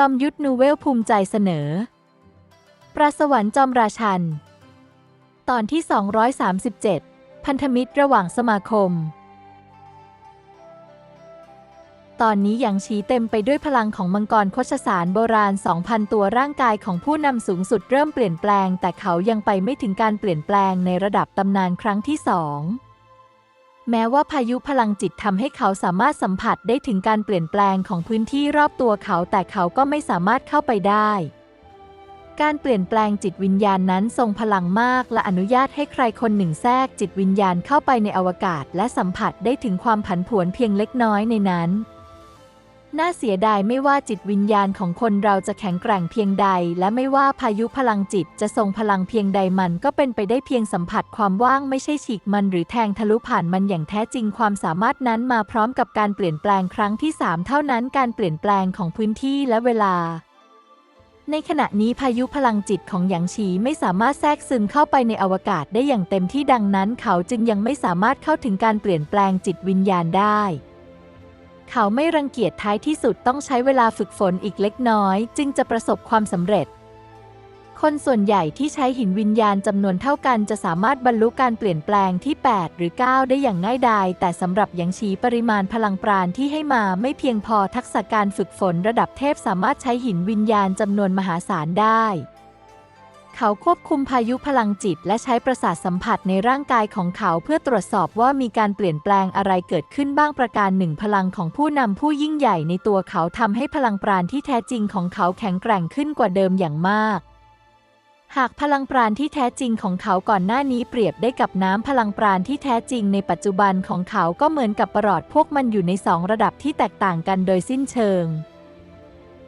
จอมยุทธนูเวลภูมิใจเสนอ ปราสวรรค์จอมราชัน ตอนที่ 237 พันธมิตรระหว่างสมาคม ตอนนี้หยางชีเต็มไปด้วยพลังของมังกรโคชสารโบราณ 2,000 ตัวร่างกายของผู้นำสูงสุดเริ่มเปลี่ยนแปลง แต่เขายังไปไม่ถึงการเปลี่ยนแปลงในระดับตำนานครั้งที่สอง แม้ว่าพายุพลังจิตทำให้เขาสามารถสัมผัสได้ถึงการเปลี่ยนแปลงของพื้นที่รอบตัวเขาแต่เขาก็ไม่สามารถเข้าไปได้ การเปลี่ยนแปลงจิตวิญญาณนั้นทรงพลังมากและอนุญาตให้ใครคนหนึ่งแทรกจิตวิญญาณเข้าไปในอวกาศ และสัมผัสได้ถึงความผันผวนเพียงเล็กน้อยในนั้น น่าเสียดายไม่ว่าจิตวิญญาณของคนเราจะแข็งแกร่งเพียงใด และไม่ว่าพายุพลังจิตจะทรงพลังเพียงใดมันก็เป็นไปได้เพียงสัมผัสความว่างไม่ใช่ฉีกมันหรือแทงทะลุผ่านมันอย่างแท้จริงความสามารถนั้นมาพร้อมกับการเปลี่ยนแปลงครั้งที่ 3 เท่านั้นการเปลี่ยนแปลงของพื้นที่และเวลาในขณะนี้พายุพลังจิตของหยางฉีไม่สามารถแทรกซึมเข้าไปในอวกาศได้อย่างเต็มที่ดังนั้น เขาจึงยังไม่สามารถเข้าถึงการเปลี่ยนแปลงจิตวิญญาณได้ เขาไม่รังเกียจท้ายที่สุดต้องใช้เวลาฝึกฝนอีกเล็กน้อย จึงจะประสบความสำเร็จ คนส่วนใหญ่ที่ใช้หินวิญญาณจำนวนเท่ากันจะสามารถบรรลุการเปลี่ยนแปลงที่ 8 หรือ 9 ได้อย่างง่ายดาย แต่สำหรับยางชีปริมาณพลังปราณที่ให้มาไม่เพียงพอทักษะการฝึกฝนระดับเทพสามารถใช้หินวิญญาณจำนวนมหาศาลได้ เขาควบคุมพายุพลังจิต และใช้ประสาทสัมผัสในร่างกายของเขาเพื่อตรวจสอบว่ามีการเปลี่ยนแปลงอะไรเกิดขึ้นบ้างประการหนึ่ง พลังของผู้นำผู้ยิ่งใหญ่ในตัวเขาทำให้พลังปราณที่แท้จริงของเขาแข็งแกร่งขึ้นกว่าเดิมอย่างมาก หากพลังปราณที่แท้จริงของเขาก่อนหน้านี้เปรียบได้กับน้ำพลังปราณที่แท้จริงในปัจจุบันของเขาก็เหมือนกับประหลอดพวกมันอยู่ในสองระดับที่แตกต่างกันโดยสิ้นเชิง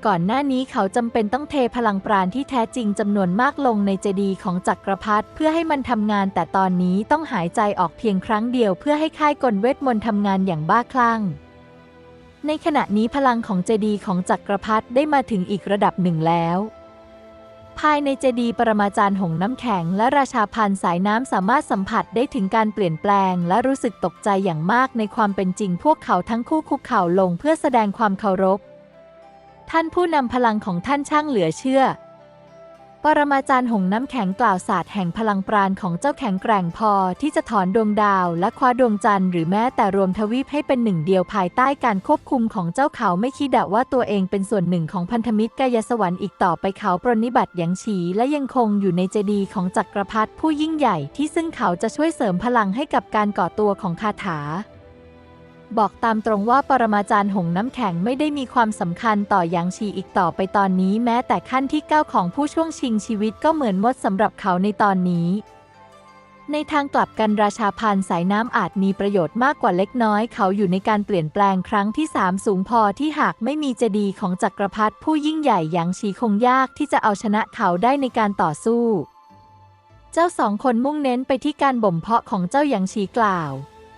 ก่อนหน้านี้เขาจำเป็นต้องเทพลังปราณที่แท้จริงจำนวนมากลงในเจดีของจักรพรรดิเพื่อให้มันทำงาน แต่ตอนนี้ต้องหายใจออกเพียงครั้งเดียวเพื่อให้ค่ายกลเวทมนต์ทำงานอย่างบ้าคลั่ง ในขณะนี้พลังของเจดีของจักรพรรดิได้มาถึงอีกระดับหนึ่งแล้วภายในเจดีปรมาจารย์หงน้ำแข็ง และราชาพันสายน้ำสามารถสัมผัสได้ถึงการเปลี่ยนแปลง และรู้สึกตกใจอย่างมากในความเป็นจริง พวกเขาทั้งคู่คุกเข่าลงเพื่อแสดงความเคารพ ท่านผู้นำพลังของท่านช่างเหลือเชื่อ ปรมาจารย์หงน้ำแข็งกล่าวศาสตร์แห่งพลังปราณของเจ้าแข็งแกร่งพอที่จะถอนดวงดาวและคว้าดวงจันทร์หรือแม้แต่รวมทวีปให้เป็นหนึ่งเดียวภายใต้การควบคุมของเจ้าเขาไม่คิดดะว่าตัวเองเป็นส่วนหนึ่งของพันธมิตรกายสวรรค์อีกต่อไปเขาปรนนิบัติหยางฉีและยังคงอยู่ในเจดีย์ของจักรพรรดิผู้ยิ่งใหญ่ที่ซึ่งเขาจะช่วยเสริมพลังให้กับการก่อตัวของคาถา บอกตามตรงว่าปรมาจารย์หงน้ำแข็งไม่ได้มีความสำคัญต่อหยางชีอีกต่อไปตอนนี้แม้แต่ขั้นที่เก้าของผู้ช่วงชิงชีวิตก็เหมือนมดสำหรับเขาในตอนนี้ ในทางกลับกันราชาพันสายน้ำอาจมีประโยชน์มากกว่าเล็กน้อย เขาอยู่ในการเปลี่ยนแปลงครั้งที่สามสูงพอที่หากไม่มีเจดีของจักรพรรดิผู้ยิ่งใหญ่หยางชีคงยากที่จะเอาชนะเขาได้ในการต่อสู้ เจ้าสองคนมุ่งเน้นไปที่การบ่มเพาะของเจ้าหยางชีกล่าว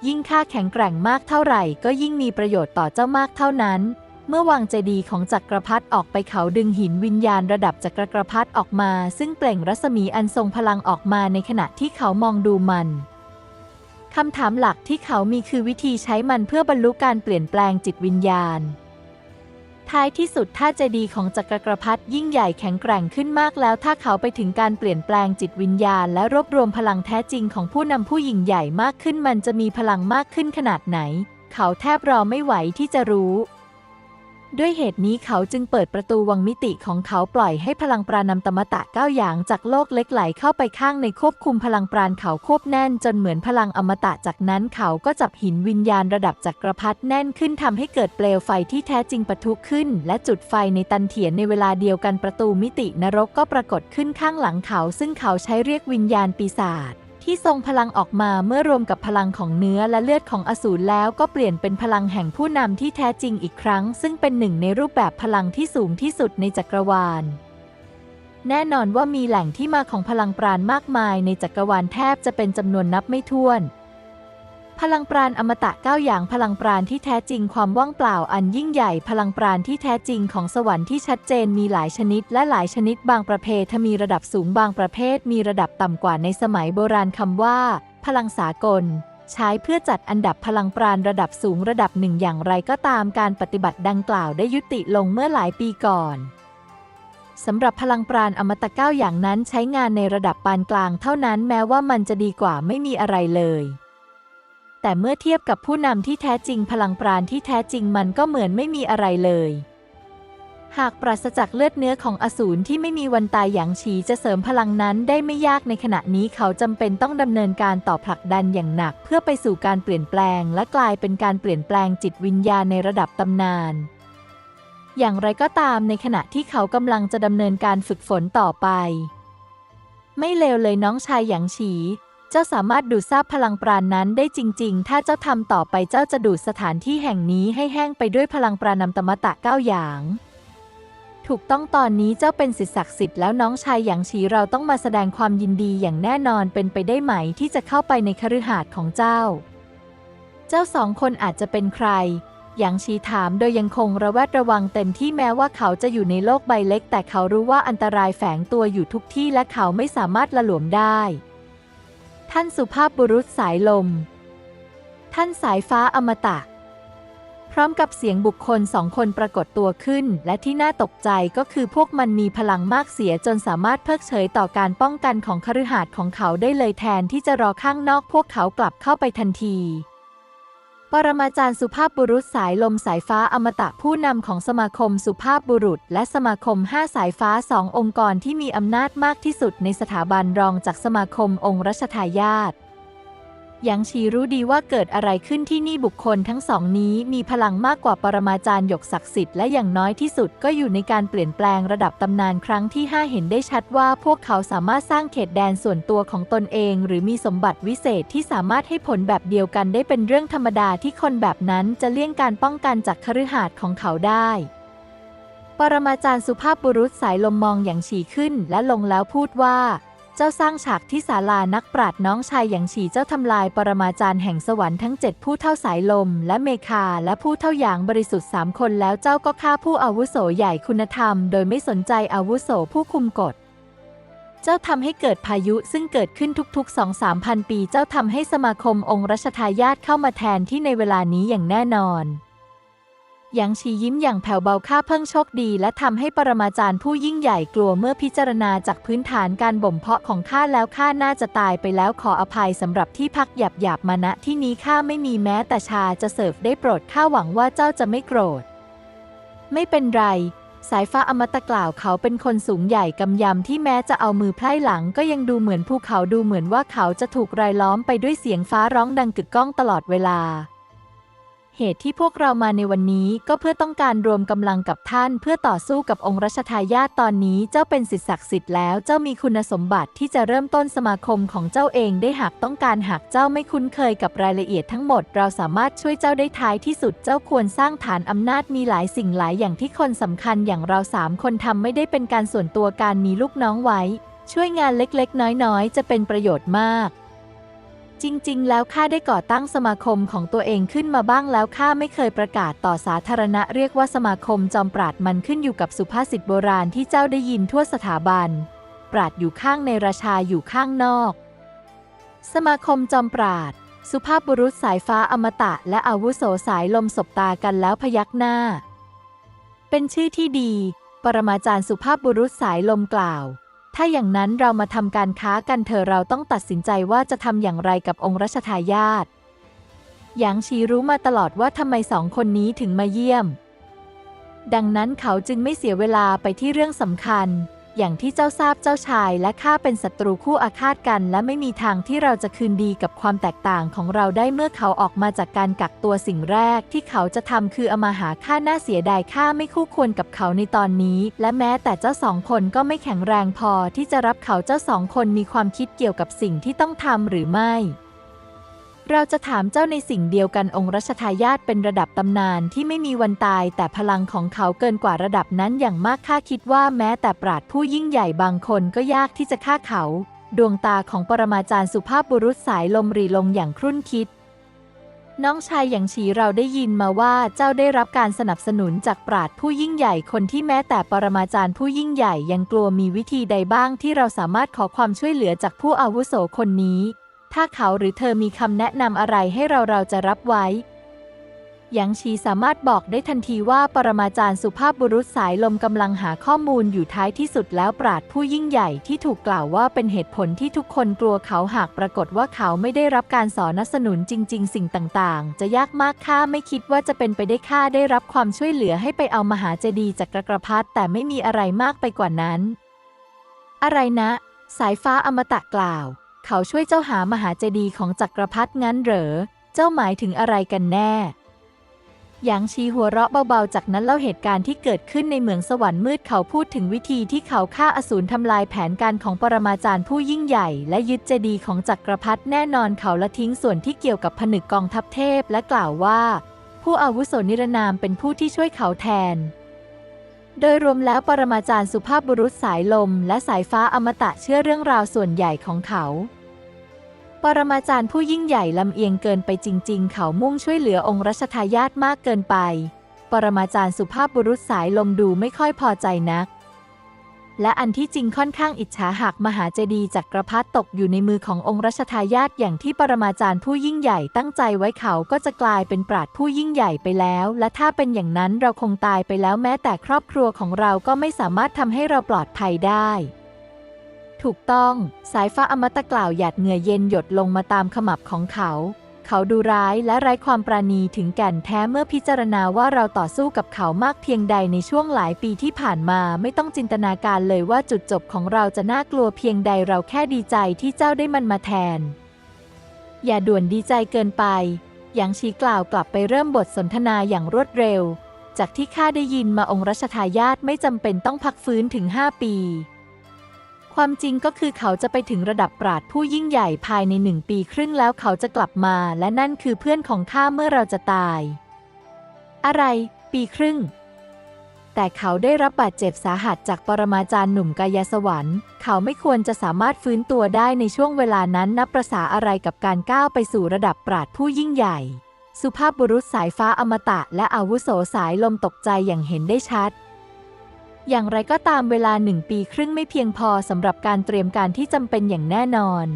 ยิ่งค่าแข็งแกร่งมากเท่าไหร่ก็ยิ่งมีประโยชน์ต่อเจ้ามากเท่านั้น เมื่อวางเจดีย์ของจักรพรรดิออกไปเขาดึงหินวิญญาณระดับจักรพรรดิออกมา ซึ่งเปล่งรัศมีอันทรงพลังออกมาในขณะที่เขามองดูมันคำถามหลักที่เขามีคือวิธีใช้มันเพื่อบรรลุการเปลี่ยนแปลงจิตวิญญาณ ท้ายที่สุดถ้าเจดีย์ของจักรพรรดิยิ่งใหญ่แข็งแกร่งขึ้นมากแล้ว ถ้าเขาไปถึงการเปลี่ยนแปลงจิตวิญญาณ และรวบรวมพลังแท้จริงของผู้นำผู้หญิงใหญ่มากขึ้น มันจะมีพลังมากขึ้นขนาดไหน เขาแทบรอไม่ไหวที่จะรู้ ด้วยเหตุนี้เขาจึงเปิดประตูวังมิติของเขาปล่อยให้พลังปรานำตมตะก้าวอย่างจากโลกเล็กไหลเข้าไปข้างในควบคุมพลังปราณเขาควบแน่นจนเหมือนพลังอมตะจากนั้นเขาก็จับหินวิญญาณระดับจักรพรรดิแน่นขึ้นทำให้เกิดเปลวไฟที่แท้จริงปะทุขึ้น และจุดไฟในตันเถียนในเวลาเดียวกันประตูมิตินรกก็ปรากฏขึ้นข้างหลังเขา ซึ่งเขาใช้เรียกวิญญาณปีศาจ ที่ทรงพลังออกมาเมื่อรวมกับพลังของเนื้อและเลือดของอสูรแล้วก็เปลี่ยนเป็นพลังแห่งผู้นำที่แท้จริงอีกครั้ง ซึ่งเป็นหนึ่งในรูปแบบพลังที่สูงที่สุดในจักรวาล แน่นอนว่ามีแหล่งที่มาของพลังปราณมากมายในจักรวาลแทบจะเป็นจำนวนนับไม่ถ้วน พลังปราณอมตะเก้าอย่างพลังปราณที่แท้จริงความว่างเปล่าอันยิ่งใหญ่พลังปราณที่แท้จริงของสวรรค์ที่ชัดเจนมีหลายชนิด และหลายชนิดบางประเภทมีระดับสูงบางประเภท มีระดับต่ำกว่าในสมัยโบราณคำว่า พลังสากล ใช้เพื่อจัดอันดับพลังปราณระดับสูงระดับหนึ่งอย่างไรก็ตามการปฏิบัติดังกล่าวได้ยุติลงเมื่อหลายปีก่อนสำหรับพลังปราณอมตะเก้าอย่างนั้นใช้งานในระดับปานกลางเท่านั้นแม้ว่ามันจะดีกว่าไม่มีอะไรเลย แต่เมื่อเทียบกับผู้นำที่แท้จริงพลังปราณที่แท้จริงมันก็เหมือนไม่มีอะไรเลย หากปราศจากเลือดเนื้อของอสูรที่ไม่มีวันตายอย่างฉีจะเสริมพลังนั้นได้ไม่ยากในขณะนี้เขาจำเป็นต้องดำเนินการต่อผลักดันอย่างหนัก เพื่อไปสู่การเปลี่ยนแปลง และกลายเป็นการเปลี่ยนแปลงจิตวิญญาณในระดับตำนานอย่างไรก็ตามในขณะที่เขากำลังจะดำเนินการฝึกฝนต่อไป ไม่เลวเลยน้องชายหยางฉี เจ้าสามารถดูดซาบพลังปราณนั้นได้จริง ๆ ถ้าเจ้าทำต่อไปเจ้าจะดูดสถานที่แห่งนี้ให้แห้งไปด้วยพลังปราณำตมตะเก้าหยาง ถูกต้องตอนนี้เจ้าเป็นสิทธิศักดิ์สิทธิ์แล้วน้องชายหยางฉีเราต้องมาแสดงความยินดีอย่างแน่นอนเป็นไปได้ไหมที่จะเข้าไปในคฤหาสน์ของเจ้า เจ้าสองคนอาจจะเป็นใครหยางชีถามโดยยังคงระแวดระวังเต็มที่แม้ว่าเขาจะอยู่ในโลกใบเล็ก แต่เขารู้ว่าอันตรายแฝงตัวอยู่ทุกที่และเขาไม่สามารถละหลวมได้ ท่านสุภาพบุรุษสายลม ท่านสายฟ้าอมตะ พร้อมกับเสียงบุคคลสองคนปรากฏตัวขึ้น และที่น่าตกใจก็คือพวกมันมีพลังมากเสียจนสามารถเพิกเฉยต่อการป้องกันของคฤหาสน์ของเขาได้เลยแทนที่จะรอข้างนอกพวกเขากลับเข้าไปทันที ปรมาจารย์สุภาพบุรุษสายลมสายฟ้าอมตะผู้นำของสมาคมสุภาพบุรุษ และสมาคม 5 สายฟ้าสององค์กรที่มีอำนาจมากที่สุดในสถาบันรองจากสมาคมองค์รัชทายาท หยางชีรู้ดีว่าเกิดอะไรขึ้นที่นี่บุคคลทั้งสองนี้มีพลังมากกว่าปรมาจารย์หยกศักดิ์สิทธิ์และอย่างน้อยที่สุดก็อยู่ในการเปลี่ยนแปลงระดับตำนานครั้งที่ 5 เห็นได้ชัดว่าพวกเขาสามารถสร้างเขตแดนส่วนตัวของตนเอง หรือมีสมบัติวิเศษที่สามารถให้ผลแบบเดียวกันได้เป็นเรื่องธรรมดาที่คนแบบนั้นจะเลี่ยงการป้องกันจากคฤหาสน์ของเขาได้ปรมาจารย์สุภาพบุรุษสายลมมองอย่างฉีขึ้นและลงแล้วพูดว่า จ้าสร้างฉากที่ศาลานักปราดน้องชายอย่างฉีเจ้าทำลายปรมาจารย์แห่งสวรรค์ทั้งเจ็ดผู้เท่าสายลม และเมคาและผู้เท่าหยางบริสุทธิ์สามคนแล้วเจ้าก็ฆ่าผู้อาวุโสใหญ่คุณธรรม โดยไม่สนใจอาวุโสผู้คุมกฎเจ้าทำให้เกิดพายุซึ่งเกิดขึ้นทุกๆสองสามพันปี เจ้าทำให้สมาคมองค์รัชทายาทเข้ามาแทนที่ในเวลานี้อย่างแน่นอน หยางชียิ้มอย่างแผ่วเบาข้าเพิ่งโชคดี และทำให้ปรมาจารย์ผู้ยิ่งใหญ่กลัวเมื่อพิจารณาจากพื้นฐานการบ่มเพาะของข้าแล้วข้าน่าจะตายไปแล้วขออภัยสำหรับที่พักหยาบหยาบๆมาณที่นี้ข้าไม่มีแม้แต่ชาจะเสิร์ฟได้โปรดข้าหวังว่าเจ้าจะไม่โกรธ ไม่เป็นไร สายฟ้าอมตะกล่าวเขาเป็นคนสูงใหญ่กำยำที่แม้จะเอามือไพร่หลังก็ยังดูเหมือนภูเขาดูเหมือนว่าเขาจะถูกรายล้อมไปด้วยเสียงฟ้าร้องดังกึกก้องตลอดเวลา เหตุที่พวกเรามาในวันนี้ก็เพื่อต้องการรวมกำลังกับท่านเพื่อต่อสู้กับองค์รัชทายาทตอนนี้เจ้าเป็นสิทธิศักดิ์สิทธิ์แล้วเจ้ามีคุณสมบัติที่จะเริ่มต้นสมาคมของเจ้าเองได้หากต้องการหากเจ้าไม่คุ้นเคยกับรายละเอียดทั้งหมด เราสามารถช่วยเจ้าได้ท้ายที่สุดเจ้าควรสร้างฐานอำนาจมีหลายสิ่งหลายอย่างที่คนสำคัญอย่างเราสามคนทำไม่ได้เป็นการส่วนตัวการมีลูกน้องไว้ ช่วยงานเล็กๆ น้อยๆ จะเป็นประโยชน์มาก จริง ๆ แล้วข้าได้ก่อตั้งสมาคมของตัวเองขึ้นมาบ้างแล้วข้าไม่เคยประกาศต่อสาธารณะเรียกว่าสมาคมจอมปราดมันขึ้นอยู่กับสุภาษิตโบราณที่เจ้าได้ยินทั่วสถาบัน ปราดอยู่ข้างในราชาอยู่ข้างนอก สมาคมจอมปราด สุภาพบุรุษสายฟ้าอมตะ และอาวุโสสายลมสบตากันแล้วพยักหน้า เป็นชื่อที่ดี ปรมาจารย์สุภาพบุรุษสายลมกล่าว ถ้าอย่างนั้นเรามาทำการค้ากันเธอเราต้องตัดสินใจว่าจะทำอย่างไรกับองค์รัชทายาทหยางชีรู้มาตลอดว่าทำไมสองคนนี้ถึงมาเยี่ยม ดังนั้นเขาจึงไม่เสียเวลาไปที่เรื่องสำคัญ อย่างที่เจ้าทราบเจ้าชายและข้าเป็นศัตรูคู่อาฆาตกัน และไม่มีทางที่เราจะคืนดีกับความแตกต่างของเราได้เมื่อเขาออกมาจากการกักตัวสิ่งแรก ที่เขาจะทำคือเอามาหาข้าน่าเสียดายข้าไม่คู่ควรกับเขาในตอนนี้ และแม้แต่เจ้าสองคนก็ไม่แข็งแรงพอที่จะรับเขาเจ้าสองคนมีความคิดเกี่ยวกับสิ่งที่ต้องทำหรือไม่ เราจะถามเจ้าในสิ่งเดียวกันองค์รัชทายาทเป็นระดับตำนานที่ไม่มีวันตาย แต่พลังของเขาเกินกว่าระดับนั้นอย่างมากข้าคิดว่าแม้แต่ปราดผู้ยิ่งใหญ่บางคนก็ยากที่จะฆ่าเขา ดวงตาของปรมาจารย์สุภาพบุรุษสายลมรีลงอย่างครุ่นคิด น้องชายอย่างฉีเราได้ยินมาว่าเจ้าได้รับการสนับสนุนจากปราดผู้ยิ่งใหญ่คนที่แม้แต่ปรมาจารย์ผู้ยิ่งใหญ่ยังกลัวมีวิธีใดบ้างที่เราสามารถขอความช่วยเหลือจากผู้อาวุโสคนนี้ ถ้าเขาหรือเธอมีคำแนะนำอะไรให้เราเราจะรับไว้ หยางชีสามารถบอกได้ทันทีว่าปรมาจารย์สุภาพบุรุษสายลมกำลังหาข้อมูลอยู่ท้ายที่สุดแล้วปราดผู้ยิ่งใหญ่ที่ถูกกล่าวว่าเป็นเหตุผลที่ทุกคนกลัวเขาหากปรากฏว่าเขาไม่ได้รับการสอนับสนุนจริง ๆ สิ่งต่างๆ จะยากมากข้าไม่คิดว่าจะเป็นไปได้ข้าได้รับความช่วยเหลือให้ไปเอามหาเจดีย์จากกระกรพัดแต่ไม่มีอะไรมากไปกว่านั้น อะไรนะ สายฟ้าอมตะกล่าว เขาช่วยเจ้าหามหาเจดีย์ของจักรพรรดิงั้นเหรอ เจ้าหมายถึงอะไรกันแน่หยางชีหัวเราะเบาๆ จากนั้นเล่าเหตุการณ์ที่เกิดขึ้นในเมืองสวรรค์มืดเขาพูดถึงวิธีที่เขาฆ่าอสูรทำลายแผนการของปรมาจารย์ผู้ยิ่งใหญ่ และยึดเจดีย์ของจักรพรรดิแน่นอนเขาละทิ้งส่วนที่เกี่ยวกับผนึกกองทัพเทพและกล่าวว่า ผู้อาวุโสนิรนามเป็นผู้ที่ช่วยเขาแทน โดยรวมแล้วปรมาจารย์สุภาพบุรุษสายลมและสายฟ้าอมตะเชื่อเรื่องราวส่วนใหญ่ของเขา ปรมาจารย์ผู้ยิ่งใหญ่ลำเอียงเกินไปจริง ๆ เขามุ่งช่วยเหลือองค์รัชทายาทมากเกินไป ปรมาจารย์สุภาพบุรุษสายลมดูไม่ค่อยพอใจนัก และอันที่จริงค่อนข้างอิจฉาหากมหาเจดีย์จักรพรรดิตกอยู่ในมือขององค์รัชทายาทอย่างที่ปรมาจารย์ผู้ยิ่งใหญ่ตั้งใจไว้เขาก็จะกลายเป็นปราดผู้ยิ่งใหญ่ไปแล้ว และถ้าเป็นอย่างนั้นเราคงตายไปแล้วแม้แต่ครอบครัวของเราก็ไม่สามารถทำให้เราปลอดภัยได้ถูกต้อง สายฟ้าอมตะกล่าวหยาดเหงื่อเย็นหยดลงมาตามขมับของเขา เขาดูร้ายและไร้ความปราณีถึงแก่นแท้เมื่อพิจารณาว่าเราต่อสู้กับเขามากเพียงใดในช่วงหลายปีที่ผ่านมาไม่ต้องจินตนาการเลยว่าจุดจบของเราจะน่ากลัวเพียงใดเราแค่ดีใจที่เจ้าได้มันมาแทน อย่าด่วนดีใจเกินไปหยางชีกล่าวกลับไปเริ่มบทสนทนาอย่างรวดเร็ว จากที่ข้าได้ยินมาองค์รัชทายาทไม่จำเป็นต้องพักฟื้นถึง 5 ปี ความจริงก็คือเขาจะไปถึงระดับปราดผู้ยิ่งใหญ่ภายในหนึ่งปีครึ่งแล้วเขาจะกลับมา และนั่นคือเพื่อนของข้าเมื่อเราจะตาย อะไร ปีครึ่ง แต่เขาได้รับบาดเจ็บสาหัสจากปรมาจารย์หนุ่มกายสวรรค์ เขาไม่ควรจะสามารถฟื้นตัวได้ในช่วงเวลานั้นนับประษาอะไรกับการก้าวไปสู่ระดับปราดผู้ยิ่งใหญ่ สุภาพบุรุษสายฟ้าอมตะ และอาวุโสสายลมตกใจอย่างเห็นได้ชัด อย่างไรก็ตามเวลาหนึ่งปีครึ่งไม่เพียงพอสำหรับการเตรียมการที่จำเป็นอย่างแน่นอน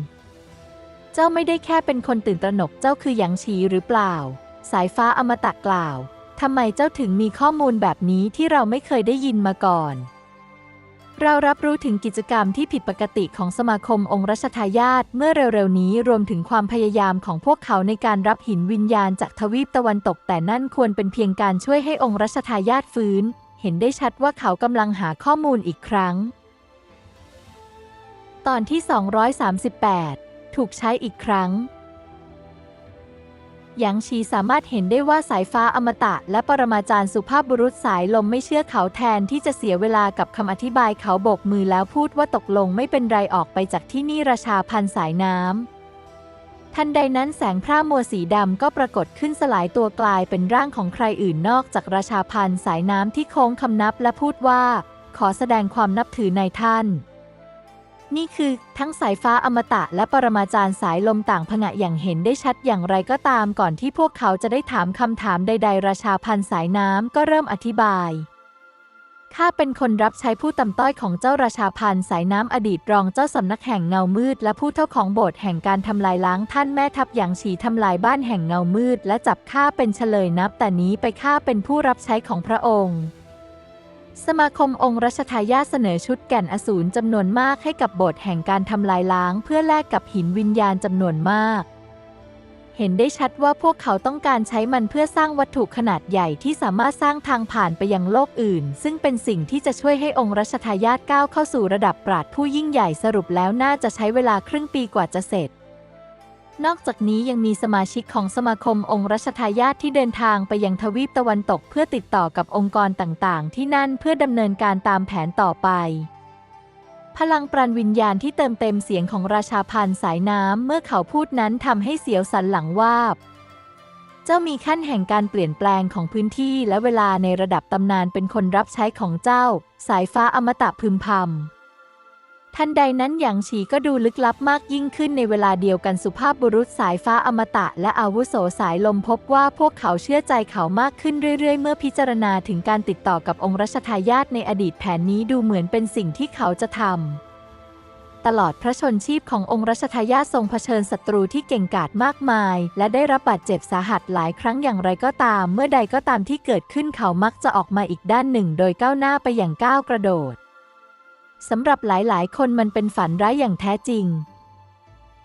เจ้าไม่ได้แค่เป็นคนตื่นตระหนกเจ้าคือหยางฉีหรือเปล่า สายฟ้าอมตะกล่าวทำไมเจ้าถึงมีข้อมูลแบบนี้ที่เราไม่เคยได้ยินมาก่อน เรารับรู้ถึงกิจกรรมที่ผิดปกติของสมาคมองค์รัชทายาทเมื่อเร็วๆนี้รวมถึงความพยายามของพวกเขาในการรับหินวิญญาณจากทวีปตะวันตกแต่นั่นควรเป็นเพียงการช่วยให้องค์รัชทายาทฟื้น เห็นได้ชัดว่าเขากำลังหาข้อมูลอีกครั้ง ตอนที่ 238 ถูกใช้อีกครั้งหยางชีสามารถเห็นได้ว่าสายฟ้าอมตะ และปรมาจารย์สุภาพบุรุษสายลมไม่เชื่อเขาแทนที่จะเสียเวลากับคำอธิบายเขาโบกมือแล้วพูดว่าตกลงไม่เป็นไรออกไปจากที่นี่ราชาพันสายน้ำ ทันใดนั้นแสงพร่ามัวสีดำก็ปรากฏขึ้นสลายตัวกลายเป็นร่างของใครอื่นนอกจากราชาพันสายน้ำที่โค้งคำนับและพูดว่า ขอแสดงความนับถือในท่าน นี่คือทั้งสายฟ้าอมตะและปรมาจารย์สายลมต่างผงะอย่างเห็นได้ชัดอย่างไรก็ตามก่อนที่พวกเขาจะได้ถามคำถามใด ๆ ราชาพันสายน้ำก็เริ่มอธิบาย ข้าเป็นคนรับใช้ผู้ต่ำต้อยของเจ้าราชาพันสายน้ำอดีตรองเจ้าสำนักแห่งเงามืด และผู้เท่าของโบสถ์แห่งการทำลายล้างท่านแม่ทัพอย่างฉีทำลายบ้านแห่งเงามืด และจับข้าเป็นเฉลยนับ แต่นี้ไปข้าเป็นผู้รับใช้ของพระองค์ สมาคมองค์รัชทายาทเสนอชุดแก่นอสูรจำนวนมากให้กับโบสถ์แห่งการทำลายล้าง เพื่อแลกกับหินวิญญาณจำนวนมาก เห็นได้ชัดว่าพวกเขาต้องการใช้มันเพื่อสร้างวัตถุขนาดใหญ่ที่สามารถสร้างทางผ่านไปยังโลกอื่น ซึ่งเป็นสิ่งที่จะช่วยให้องค์รัชทายาทก้าวเข้าสู่ระดับปราดผู้ยิ่งใหญ่สรุปแล้วน่าจะใช้เวลาครึ่งปีกว่าจะเสร็จ นอกจากนี้ยังมีสมาชิกของสมาคมองค์รัชทายาทที่เดินทางไปยังทวีปตะวันตกเพื่อติดต่อกับองค์กรต่างๆ ที่นั่นเพื่อดำเนินการตามแผนต่อไป พลังปราณวิญญาณที่เติมเต็มเสียงของราชาพันสายน้ำเมื่อเขาพูดนั้นทำให้เสียวสันหลังวาบ เจ้ามีขั้นแห่งการเปลี่ยนแปลงของพื้นที่และเวลาในระดับตำนานเป็นคนรับใช้ของเจ้า สายฟ้าอมตะพึมพำ ทันใดนั้นหยางฉีก็ดูลึกลับมากยิ่งขึ้นในเวลาเดียวกันสุภาพบุรุษสายฟ้าอมตะ และอาวุโสสายลมพบว่าพวกเขาเชื่อใจเขามากขึ้นเรื่อยๆ เมื่อพิจารณาถึงการติดต่อกับองค์รัชทายาทในอดีตแผนนี้ดูเหมือนเป็นสิ่งที่เขาจะทำตลอดพระชนชีพขององค์รัชทายาททรงเผชิญศัตรูที่เก่งกาจมากมาย และได้รับบาดเจ็บสาหัสหลายครั้งอย่างไรก็ตาม เมื่อใดก็ตามที่เกิดขึ้นเขามักจะออกมาอีกด้านหนึ่ง โดยก้าวหน้าไปอย่างก้าวกระโดด สำหรับหลายๆ คนมันเป็นฝันร้ายอย่างแท้จริง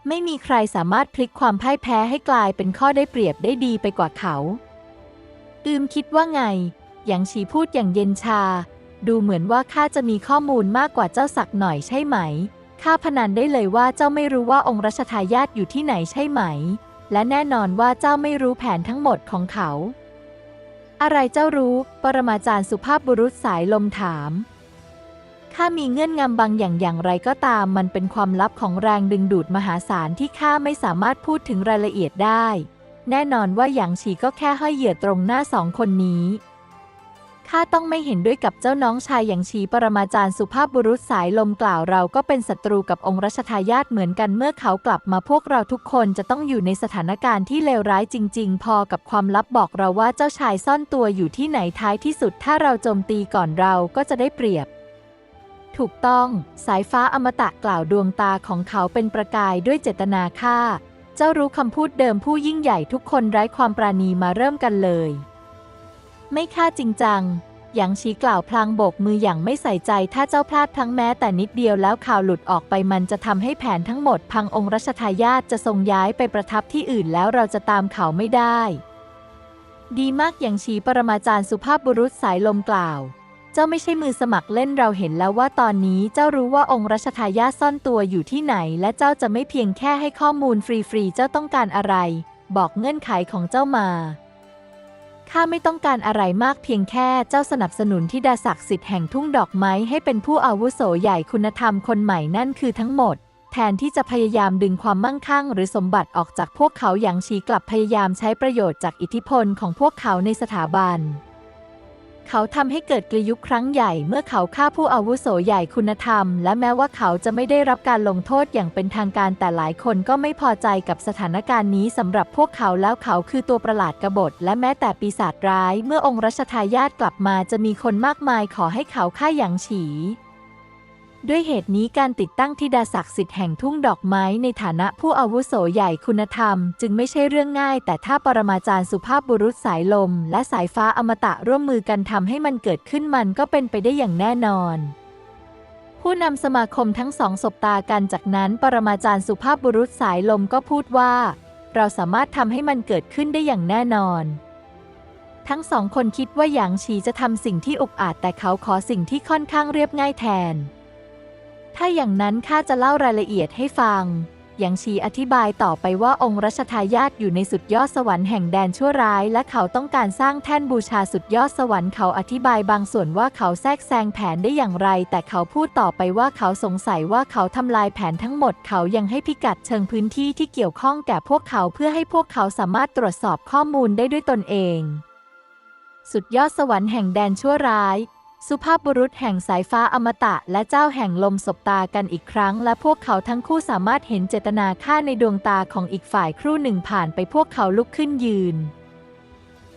ไม่มีใครสามารถพลิกความพ่ายแพ้ให้กลายเป็นข้อได้เปรียบได้ดีไปกว่าเขา อืมคิดว่าไงหยางฉีพูดอย่างเย็นชา ดูเหมือนว่าข้าจะมีข้อมูลมากกว่าเจ้าสักหน่อยใช่ไหม ข้าพนันได้เลยว่าเจ้าไม่รู้ว่าองค์รัชทายาทอยู่ที่ไหนใช่ไหม และแน่นอนว่าเจ้าไม่รู้แผนทั้งหมดของเขา อะไรเจ้ารู้ ปรมาจารย์สุภาพบุรุษสายลมถาม ข้ามีเงื่อนงำบางอย่างอย่างไรก็ตาม มันเป็นความลับของแรงดึงดูดมหาศาลที่ข้าไม่สามารถพูดถึงรายละเอียดได้ แน่นอนว่าหยางฉีก็แค่ห้อยเหยื่อตรงหน้าสองคนนี้ข้าต้องไม่เห็นด้วยกับเจ้าน้องชายอย่างชีปรมาจารย์สุภาพบุรุษสายลมกล่าวเราก็เป็นศัตรูกับองค์รัชทายาทเหมือนกันเมื่อเขากลับมาพวกเราทุกคนจะต้องอยู่ในสถานการณ์ที่เลวร้ายจริง ๆ พอกับความลับบอกเราว่าเจ้าชายซ่อนตัวอยู่ที่ไหนท้ายที่สุด ถ้าเราโจมตีก่อนเราก็จะได้เปรียบ ถูกต้องสายฟ้าอมตะกล่าวดวงตาของเขาเป็นประกายด้วยเจตนาฆ่า เจ้ารู้คำพูดเดิมผู้ยิ่งใหญ่ทุกคนไร้ความปราณีมาเริ่มกันเลย ไม่ฆ่าจริงจังหยางชีกล่าวพลางโบกมืออย่างไม่ใส่ใจถ้าเจ้าพลาดพลั้งแม้แต่นิดเดียวแล้วข่าวหลุดออกไปมันจะทำให้แผนทั้งหมดพังองค์รัชทายาทจะทรงย้ายไปประทับที่อื่นแล้วเราจะตามเขาไม่ได้ ดีมากอย่างชีปรมาจารย์สุภาพบุรุษสายลมกล่าว จ้าไม่ใช่มือสมัครเล่นเราเห็นแล้วว่าตอนนี้เจ้ารู้ว่าองค์รัชทายาทซ่อนตัวอยู่ที่ไหน และเจ้าจะไม่เพียงแค่ให้ข้อมูลฟรีๆ เจ้าต้องการอะไร บอกเงื่อนไขของเจ้ามาข้าไม่ต้องการอะไรมากเพียงแค่เจ้าสนับสนุนที่ดาศักดิ์สิทธิ์แห่งทุ่งดอกไม้ให้เป็นผู้อาวุโสใหญ่คุณธรรมคนใหม่นั่นคือทั้งหมด แทนที่จะพยายามดึงความมั่งคั่ง หรือสมบัติออกจากพวกเขาอย่างชีกลับพยายามใช้ประโยชน์จากอิทธิพลของพวกเขาในสถาบัน เขาทำให้เกิดกลยุคครั้งใหญ่เมื่อเขาฆ่าผู้อาวุโสใหญ่คุณธรรม และแม้ว่าเขาจะไม่ได้รับการลงโทษอย่างเป็นทางการแต่หลายคนก็ไม่พอใจกับสถานการณ์นี้สำหรับพวกเขาแล้วเขาคือตัวประหลาดกบฏ และแม้แต่ปีศาจร้าย เมื่อองค์รัชทายาทกลับมาจะมีคนมากมายขอให้เขาฆ่าหยางฉี ด้วยเหตุนี้การติดตั้งธิดาศักดิ์สิทธิ์แห่งทุ่งดอกไม้ในฐานะผู้อาวุโสใหญ่คุณธรรม จึงไม่ใช่เรื่องง่าย แต่ถ้าปรมาจารย์สุภาพบุรุษสายลม และสายฟ้าอมตะร่วมมือกันทำให้มันเกิดขึ้นมันก็เป็นไปได้อย่างแน่นอน ผู้นำสมาคมทั้งสองสบตากันจากนั้นปรมาจารย์สุภาพบุรุษสายลมก็พูดว่า เราสามารถทำให้มันเกิดขึ้นได้อย่างแน่นอนทั้งสองคนคิดว่าหยางฉีจะทำสิ่งที่อุกอาจแต่เขาขอสิ่งที่ค่อนข้างเรียบง่ายแทน ถ้าอย่างนั้นข้าจะเล่ารายละเอียดให้ฟังยางชีอธิบายต่อไปว่าองค์รัชทายาทอยู่ในสุดยอดสวรรค์แห่งแดนชั่วร้าย และเขาต้องการสร้างแท่นบูชาสุดยอดสวรรค์เขาอธิบายบางส่วนว่าเขาแทรกแซงแผนได้อย่างไร แต่เขาพูดต่อไปว่าเขาสงสัยว่าเขาทำลายแผนทั้งหมด เขายังให้พิกัดเชิงพื้นที่ที่เกี่ยวข้องแก่พวกเขาเพื่อให้พวกเขาสามารถตรวจสอบข้อมูลได้ด้วยตนเอง สุดยอดสวรรค์แห่งแดนชั่วร้าย สุภาพบุรุษแห่งสายฟ้าอมตะและเจ้าแห่งลมสบตากันอีกครั้ง และพวกเขาทั้งคู่สามารถเห็นเจตนาค่าในดวงตาของอีกฝ่ายครู่หนึ่งผ่านไปพวกเขาลุกขึ้นยืน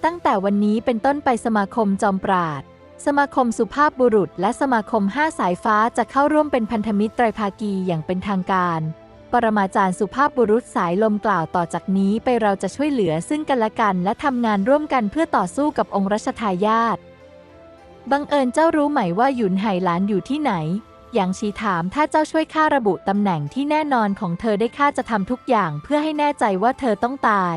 ตั้งแต่วันนี้เป็นต้นไปสมาคมจอมปราด สมาคมสุภาพบุรุษ และสมาคมห้าสายฟ้าจะเข้าร่วมเป็นพันธมิตรไตรภากีอย่างเป็นทางการ ปรมาจารย์สุภาพบุรุษสายลมกล่าวต่อจากนี้ไปเราจะช่วยเหลือซึ่งกันและกัน และทำงานร่วมกันเพื่อต่อสู้กับองค์รัชทายาท บังเอิญเจ้ารู้ไหมว่าหยุนไหหลานอยู่ที่ไหน หยางชีถามถ้าเจ้าช่วยข้าระบุตำแหน่งที่แน่นอนของเธอได้ข้าจะทำทุกอย่างเพื่อให้แน่ใจว่าเธอต้องตาย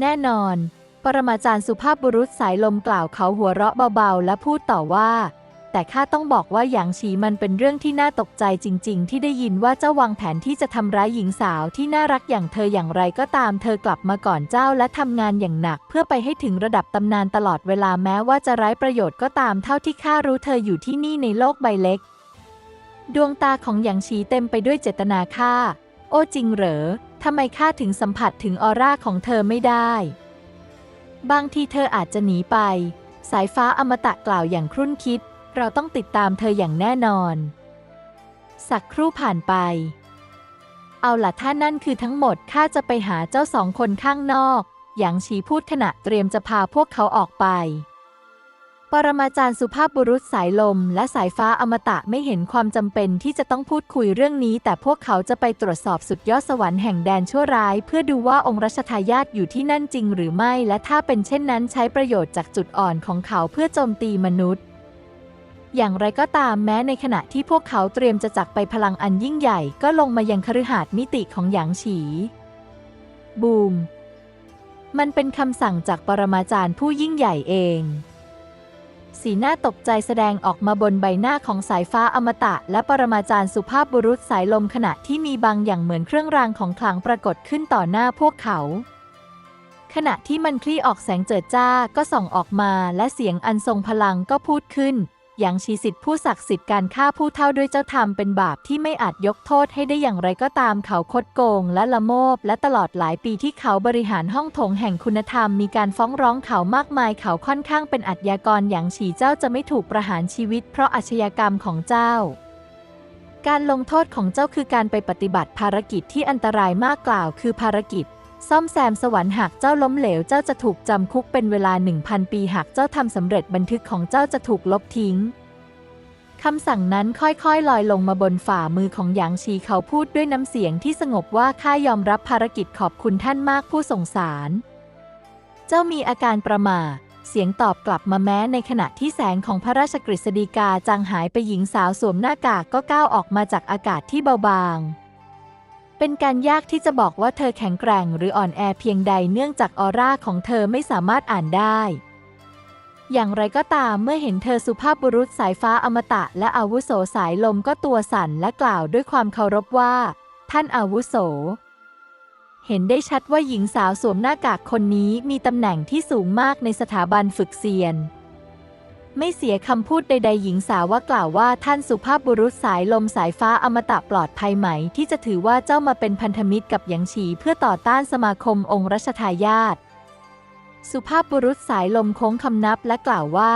แน่นอน ปรมาจารย์สุภาพบุรุษสายลมกล่าวเขาหัวเราะเบาๆ และพูดต่อว่า แต่ข้าต้องบอกว่าหยางฉีมันเป็นเรื่องที่น่าตกใจจริง ๆ ที่ได้ยินว่าเจ้าวางแผนที่จะทำร้ายหญิงสาวที่น่ารักอย่างเธออย่างไรก็ตามเธอกลับมาก่อนเจ้าและทำงานอย่างหนัก เพื่อไปให้ถึงระดับตำนานตลอดเวลาแม้ว่าจะไร้ประโยชน์ก็ตามเท่าที่ข้ารู้เธออยู่ที่นี่ในโลกใบเล็ก ดวงตาของหยางฉีเต็มไปด้วยเจตนาฆ่า โอ้จริงเหรอทำไมข้าถึงสัมผัสถึงออร่าของเธอไม่ได้ บางทีเธออาจจะหนีไป สายฟ้าอมตะกล่าวอย่างครุ่นคิด เราต้องติดตามเธออย่างแน่นอน สักครู่ผ่านไป เอาล่ะถ้านั่นคือทั้งหมดข้าจะไปหาเจ้าสองคนข้างนอก หยางฉีพูดขณะเตรียมจะพาพวกเขาออกไป ปรมาจารย์สุภาพบุรุษสายลมและสายฟ้าอมตะไม่เห็นความจำเป็นที่จะต้องพูดคุยเรื่องนี้ แต่พวกเขาจะไปตรวจสอบสุดยอดสวรรค์แห่งแดนชั่วร้าย เพื่อดูว่าองค์รัชทายาทอยู่ที่นั่นจริงหรือไม่ และถ้าเป็นเช่นนั้นใช้ประโยชน์จากจุดอ่อนของเขาเพื่อโจมตีมนุษย์ อย่างไรก็ตามแม้ในขณะที่พวกเขาเตรียมจะจักไปพลังอันยิ่งใหญ่ก็ลงมายังคฤหาสน์มิติของหยางฉี บูม มันเป็นคำสั่งจากปรมาจารย์ผู้ยิ่งใหญ่เอง สีหน้าตกใจแสดงออกมาบนใบหน้าของสายฟ้าอมตะ และปรมาจารย์สุภาพบุรุษสายลมขณะที่มีบางอย่างเหมือนเครื่องรางของขลังปรากฏขึ้นต่อหน้าพวกเขาขณะที่มันคลี่ออกแสงเจิดจ้าก็ส่องออกมาและเสียงอันทรงพลังก็พูดขึ้น อย่างชีสิทธิ์ผู้ศักดิ์สิทธิ์การฆ่าผู้เท่าด้วยเจ้าธรรมเป็นบาปที่ไม่อาจยกโทษให้ได้อย่างไรก็ตามเขาคดโกง และละโมบ และตลอดหลายปีที่เขาบริหารห้องโถงแห่งคุณธรรมมีการฟ้องร้องเขามากมายเขาค่อนข้างเป็นอาชญากรอย่างฉีเจ้าจะไม่ถูกประหารชีวิต เพราะอาชญากรรมของเจ้าการลงโทษของเจ้าคือการไปปฏิบัติภารกิจที่อันตรายมากกล่าว คือภารกิจ ซ่อมแซมสวรรค์หากเจ้าล้มเหลวเจ้าจะถูกจำคุกเป็นเวลา 1,000 ปีหากเจ้าทำสำเร็จบันทึกของเจ้าจะถูกลบทิ้งคำสั่งนั้นค่อยๆ ลอยลงมาบนฝ่ามือของหยางชีเขาพูดด้วยน้ำเสียงที่สงบว่าข้ายอมรับภารกิจขอบคุณท่านมากผู้สงสาร เจ้ามีอาการประหม่าเสียงตอบกลับมาแม้ในขณะที่แสงของพระราชกฤษฎีกาจางหายไปหญิงสาวสวมหน้ากากก็ก้าวออกมาจากอากาศที่เบาบาง เป็นการยากที่จะบอกว่าเธอแข็งแกร่งหรืออ่อนแอเพียงใดเนื่องจากออร่าของเธอไม่สามารถอ่านได้ อย่างไรก็ตามเมื่อเห็นเธอสุภาพบุรุษสายฟ้าอมตะ และอาวุโสสายลมก็ตัวสั่นและกล่าวด้วยความเคารพว่า ท่านอาวุโส เห็นได้ชัดว่าหญิงสาวสวมหน้ากากคนนี้มีตำแหน่งที่สูงมากในสถาบันฝึกเซียน ไม่เสียคำพูดใดๆหญิงสาวว่ากล่าวว่าท่านสุภาพบุรุษสายลมสายฟ้าอมตะปลอดภัยไหม ที่จะถือว่าเจ้ามาเป็นพันธมิตรกับหยางฉีเพื่อต่อต้านสมาคมองค์รัชทายาทสุภาพบุรุษสายลมโค้งคำนับและกล่าวว่า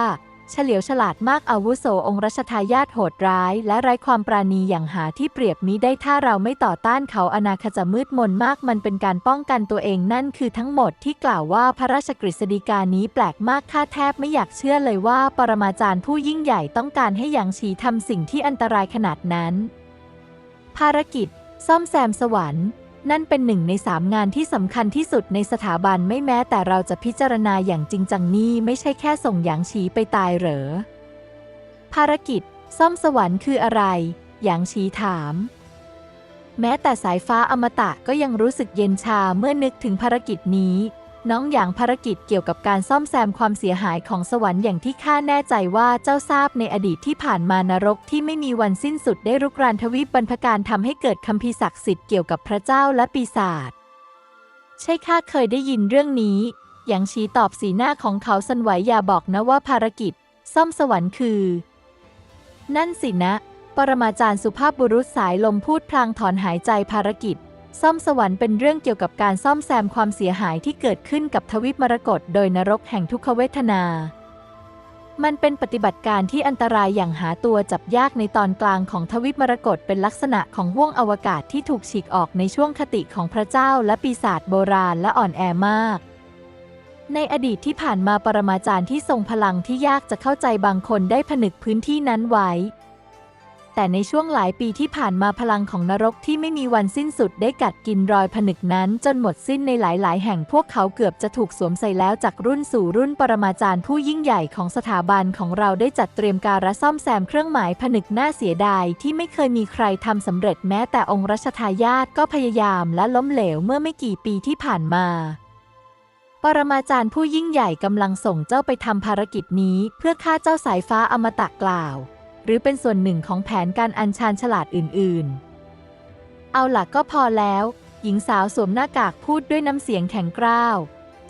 เฉลียวฉลาดมากอาวุโสองค์รัชทายาทโหดร้าย และไร้ความปราณีอย่างหาที่เปรียบมิได้ถ้าเราไม่ต่อต้านเขาอนาคตจะมืดมนมากมันเป็นการป้องกันตัวเองนั่นคือทั้งหมดที่กล่าวว่าพระราชกฤษฎีกานี้แปลกมากข้าแทบไม่อยากเชื่อเลยว่า ปรมาจารย์ผู้ยิ่งใหญ่ต้องการให้หยางฉีทำสิ่งที่อันตรายขนาดนั้น ภารกิจ ซ่อมแซมสวรรค์ นั่นเป็นหนึ่งในสามงานที่สำคัญที่สุดในสถาบันไม่แม้แต่เราจะพิจารณาอย่างจริงจังนี่ไม่ใช่แค่ส่งหยางฉีไปตายเหรอ ภารกิจ ซ่อมสวรรค์คืออะไร หยางฉีถาม แม้แต่สายฟ้าอมตะก็ยังรู้สึกเย็นชาเมื่อนึกถึงภารกิจนี้ น้องหยางภารกิจเกี่ยวกับการซ่อมแซมความเสียหายของสวรรค์อย่างที่ข้าแน่ใจว่าเจ้าทราบในอดีตที่ผ่านมานรกที่ไม่มีวันสิ้นสุดได้รุกรานทวีปบรรพการทำให้เกิดคัมภีร์ศักดิ์สิทธิ์เกี่ยวกับพระเจ้าและปีศาจใช่ข้าเคยได้ยินเรื่องนี้หยางชีตอบสีหน้าของเขาสันไหวอย่าบอกนะว่าภารกิจ ซ่อมสวรรค์คือ นั่นสินะ ปรมาจารย์สุภาพบุรุษสายลมพูดพลางถอนหายใจภารกิจ ซ่อมสวรรค์เป็นเรื่องเกี่ยวกับการซ่อมแซมความเสียหายที่เกิดขึ้นกับทวีปมรกตโดยนรกแห่งทุกขเวทนา มันเป็นปฏิบัติการที่อันตรายอย่างหาตัวจับยากในตอนกลางของทวีปมรกตเป็นลักษณะของห้วงอวกาศที่ถูกฉีกออกในช่วงคติของพระเจ้าและปีศาจโบราณและอ่อนแอมากในอดีตที่ผ่านมาปรมาจารย์ที่ทรงพลังที่ยากจะเข้าใจบางคนได้ผนึกพื้นที่นั้นไว้ แต่ในช่วงหลายปีที่ผ่านมาพลังของนรกที่ไม่มีวันสิ้นสุดได้กัดกินรอยผนึกนั้น จนหมดสิ้นในหลาย ๆ แห่งพวกเขาเกือบจะถูกสวมใส่แล้วจากรุ่นสู่รุ่นปรมาจารย์ผู้ยิ่งใหญ่ของสถาบันของเราได้จัดเตรียมการะซ่อมแซมเครื่องหมายผนึกน่าเสียดายที่ไม่เคยมีใครทำสำเร็จแม้แต่องค์รัชทายาทก็พยายามและล้มเหลวเมื่อไม่กี่ปีที่ผ่านมาปรมาจารย์ผู้ยิ่งใหญ่กำลังส่งเจ้าไปทำภารกิจนี้ เพื่อฆ่าเจ้าสายฟ้าอมตะกล่าว หรือเป็นส่วนหนึ่งของแผนการอัญชานฉลาดอื่นๆ เอาล่ะก็พอแล้ว หญิงสาวสวมหน้ากากพูดด้วยน้ำเสียงแข็งกร้าว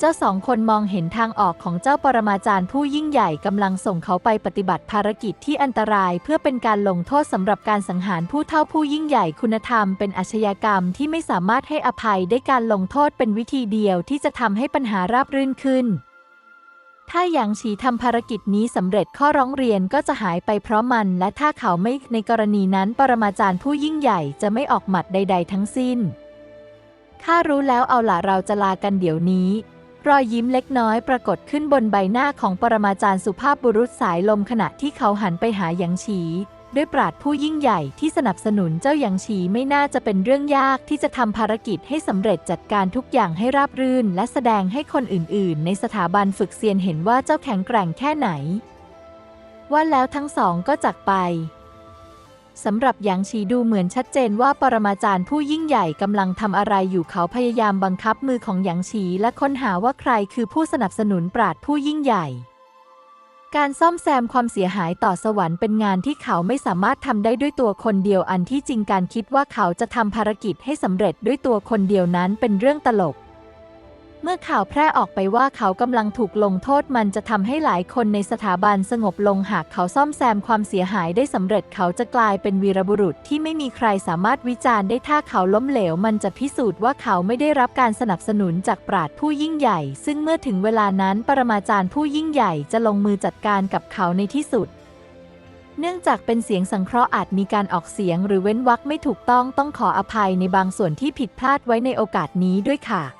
เจ้าสองคนมองเห็นทางออกของเจ้าปรมาจารย์ผู้ยิ่งใหญ่กำลังส่งเขาไปปฏิบัติภารกิจที่อันตรายเพื่อเป็นการลงโทษสำหรับการสังหารผู้เท่าผู้ยิ่งใหญ่คุณธรรมเป็นอาชญากรรมที่ไม่สามารถให้อภัยได้การลงโทษเป็นวิธีเดียวที่จะทำให้ปัญหาราบรื่นขึ้น ถ้าหยางฉีทำภารกิจนี้สำเร็จข้อร้องเรียนก็จะหายไปเพราะมัน และถ้าเขาไม่ในกรณีนั้นปรมาจารย์ผู้ยิ่งใหญ่จะไม่ออกหมัดใด ๆ ทั้งสิ้น ข้ารู้แล้วเอาล่ะเราจะลากันเดี๋ยวนี้ รอยยิ้มเล็กน้อยปรากฏขึ้นบนใบหน้าของปรมาจารย์สุภาพบุรุษสายลมขณะที่เขาหันไปหาหยางฉี ด้วยปราดผู้ยิ่งใหญ่ที่สนับสนุนเจ้าหยางฉีไม่น่าจะเป็นเรื่องยากที่จะทำภารกิจให้สำเร็จจัดการทุกอย่างให้ราบรื่น และแสดงให้คนอื่น ๆ ในสถาบันฝึกเซียนเห็นว่าเจ้าแข็งแกร่งแค่ไหน ว่าแล้วทั้งสองก็จากไปสำหรับหยางฉีดูเหมือนชัดเจนว่าปรมาจารย์ผู้ยิ่งใหญ่กำลังทำอะไรอยู่เขาพยายามบังคับมือของหยางฉีและค้นหาว่าใครคือผู้สนับสนุนปราดผู้ยิ่งใหญ่ การซ่อมแซมความเสียหายต่อสวรรค์เป็นงานที่เขาไม่สามารถทำได้ด้วยตัวคนเดียวอันที่จริงการคิดว่าเขาจะทำภารกิจให้สำเร็จด้วยตัวคนเดียวนั้นเป็นเรื่องตลก เมื่อข่าวแพร่ออกไปว่าเขากำลังถูกลงโทษมันจะทำให้หลายคนในสถาบันสงบลงหากเขาซ่อมแซมความเสียหายได้สำเร็จเขาจะกลายเป็นวีรบุรุษที่ไม่มีใครสามารถวิจารณ์ได้ถ้าเขาล้มเหลว มันจะพิสูจน์ว่าเขาไม่ได้รับการสนับสนุนจากปราดผู้ยิ่งใหญ่ ซึ่งเมื่อถึงเวลานั้นปรมาจารย์ผู้ยิ่งใหญ่จะลงมือจัดการกับเขาในที่สุดเนื่องจากเป็นเสียงสังเคราะห์อาจมีการออกเสียงหรือเว้นวรรคไม่ถูกต้องต้องขออภัยในบางส่วนที่ผิดพลาดไว้ในโอกาสนี้ด้วยค่ะ